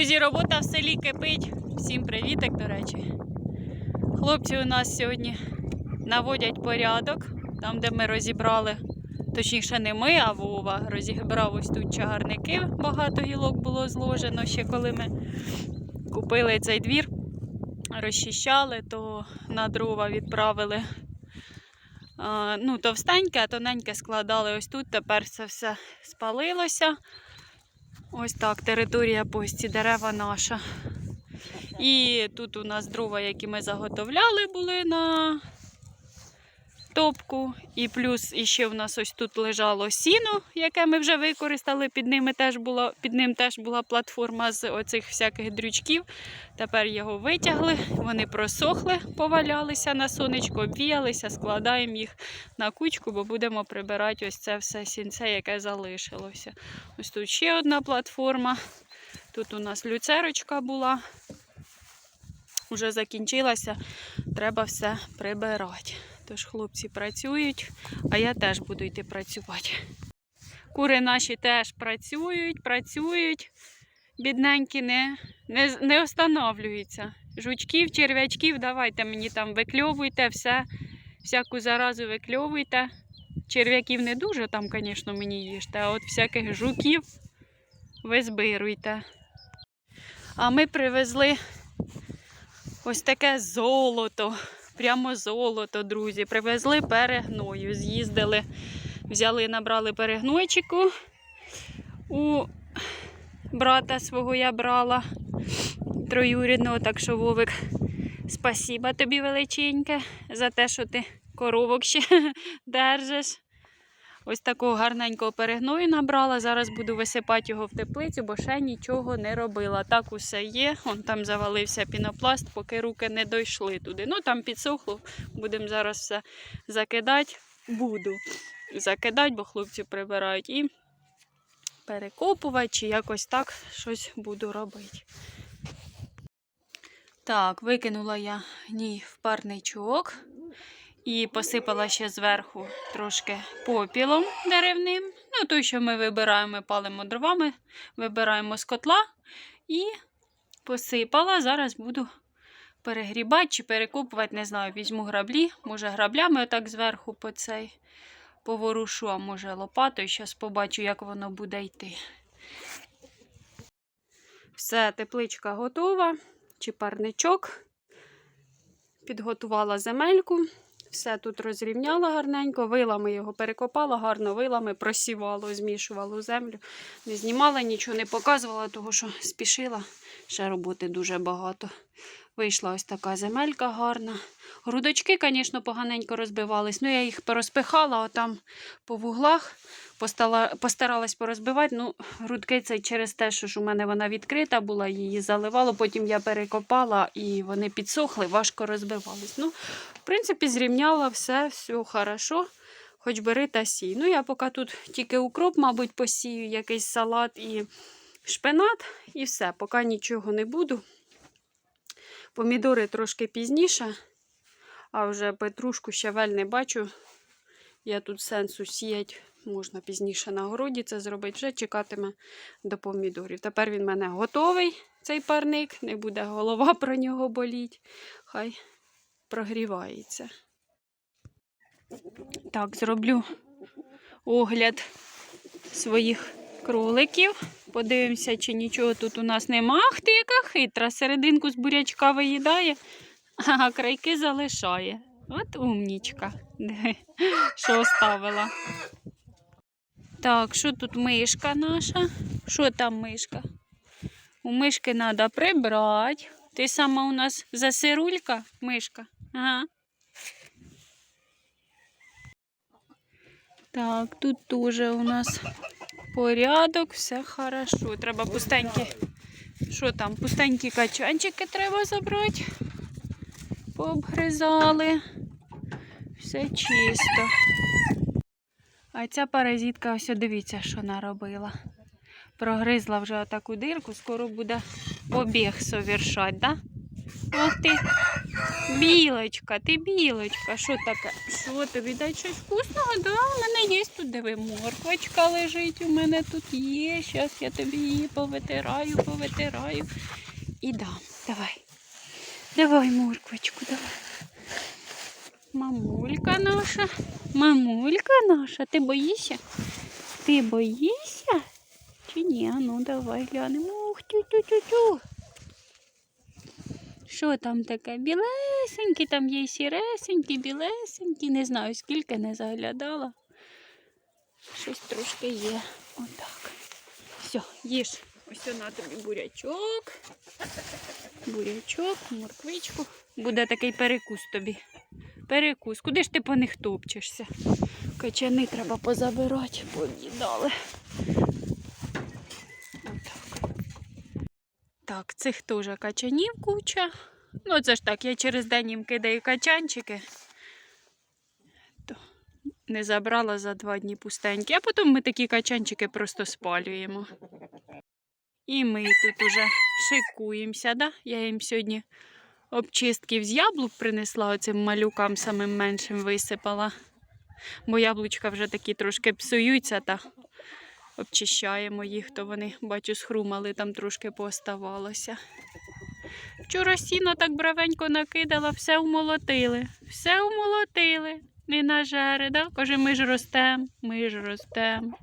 Друзі, робота в селі кипить. Всім привітик, до речі. Хлопці у нас сьогодні наводять порядок, там, де ми розібрали, точніше, не ми, а Вова розібрав ось тут чагарники. Багато гілок було зложено ще коли ми купили цей двір, розчищали, то на дрова відправили. Ну, товстеньке, а тоненьке складали ось тут. Тепер це все спалилося. Ось так, територія пості, дерева наша. І тут у нас дрова, які ми заготовляли, були на топку. І плюс іще в нас ось тут лежало сіно, яке ми вже використали. Під, ними теж була, під ним теж була платформа з оцих всяких дрючків. Тепер його витягли, вони просохли, повалялися на сонечко, обвіялися, складаємо їх на кучку, бо будемо прибирати ось це все сінце, яке залишилося. Ось тут ще одна платформа. Тут у нас люцерочка була. Уже закінчилася, треба все прибирати. Тож хлопці працюють, а я теж буду йти працювати. Кури наші теж працюють, працюють. Бідненькі не, не, не останавлюються. Жучків, черв'ячків, давайте мені там викльовуйте все, всяку заразу викльовуйте. Черв'яків не дуже там, звісно, мені їжте, а от всяких жуків ви збируйте. А ми привезли ось таке золото. Прямо золото, друзі. Привезли перегною. З'їздили, взяли, набрали перегнойчику. У брата свого я брала троюрідного, так що Вовик, спасіба тобі величеньке за те, що ти коровок ще держиш. Ось такого гарненького перегною набрала. Зараз буду висипати його в теплицю, бо ще нічого не робила. Так усе є. Он там завалився пінопласт, поки руки не дійшли туди. Ну там підсохло, будемо зараз все закидати. Буду закидати, бо хлопці прибирають і перекопувати, чи якось так щось буду робити. Так, викинула я гній в парничок. І посипала ще зверху трошки попілом деревним. Ну, той, що ми вибираємо, палимо дровами, вибираємо з котла і посипала. Зараз буду перегрібати чи перекопувати, не знаю, візьму граблі, може граблями отак зверху по цей поворушу, а може лопатою. Зараз побачу, як воно буде йти. Все, тепличка готова, чи парничок. Підготувала земельку. Все тут розрівняла гарненько, вилами його перекопала, гарно вилами, просівало, змішувало землю. Не знімала, нічого не показувала, тому що спішила. Ще роботи дуже багато. Вийшла ось така земелька гарна. Грудочки, звісно, поганенько розбивались. Ну, я їх порозпихала, а по вуглах постала, постаралась порозбивати. Ну, грудки це через те, що ж у мене вона відкрита була, її заливало. Потім я перекопала і вони підсохли, важко розбивались. Ну, в принципі, зрівняла все, все хорошо. Хоч бери та сій. Ну, я поки тут тільки укроп, мабуть, посію, якийсь салат і шпинат, і все, поки нічого не буду. Помідори трошки пізніше, а вже петрушку щавель не бачу. Я тут сенсу сіяти, можна пізніше на городі це зробити, вже чекатиме до помідорів. Тепер він в мене готовий, цей парник, не буде голова про нього боліть. Хай прогрівається. Так, зроблю огляд своїх кроликів. Подивимося, чи нічого тут у нас нема. Ах ти, яка хитра. Серединку з бурячка виїдає, а крайки залишає. От умнічка. Що оставила. Так, що тут мишка наша? Що там мишка? У мишки треба прибрати. Ти сама у нас засирулька, мишка? Ага. Так, тут теж у нас порядок, все хорошо. Треба пустенькі. Що там? Пустенькі качанчики треба забрати. Пообгризали. Все чисто. А ця паразитка, ось дивіться, що наробила. Прогризла вже отаку дирку, скоро буде побіг совершать, да? Ох ти. Білочка, ти білочка, що таке? Що тобі дай щось вкусного? Да, у мене є тут, диви, морквочка лежить, у мене тут є. Зараз я тобі її повитираю, повитираю. І дам. Давай. Давай морквочку, давай. Мамулька наша, мамулька наша, ти боїшся? Ти боїшся? Чи ні? Ну давай глянемо. Ух, тю-тю-тю-тю. Що там таке? Білесенькі, там є сіресенькі, білесенькі. Не знаю, скільки не заглядала. Щось трошки є. Отак. Все, їж. Ось на тобі бурячок. Бурячок, морквичку. Буде такий перекус тобі. Перекус. Куди ж ти по них топчешся? Качани треба позабирати, поїдали. Так, цих теж качанів куча. Ну, це ж так, я через день їм кидаю качанчики. То не забрала за два дні пустенькі, а потім ми такі качанчики просто спалюємо. І ми тут уже шикуємося, да? Я їм сьогодні обчистків з яблук принесла, оцим малюкам самим меншим висипала. Бо яблучка вже такі трошки псуються та обчищаємо їх, то вони, бачу, схрумали, там трошки пооставалося. Вчора сіно так бравенько накидала, все умолотили, все умолотили. Не нажери, да? Каже, ми ж ростем, ми ж ростем.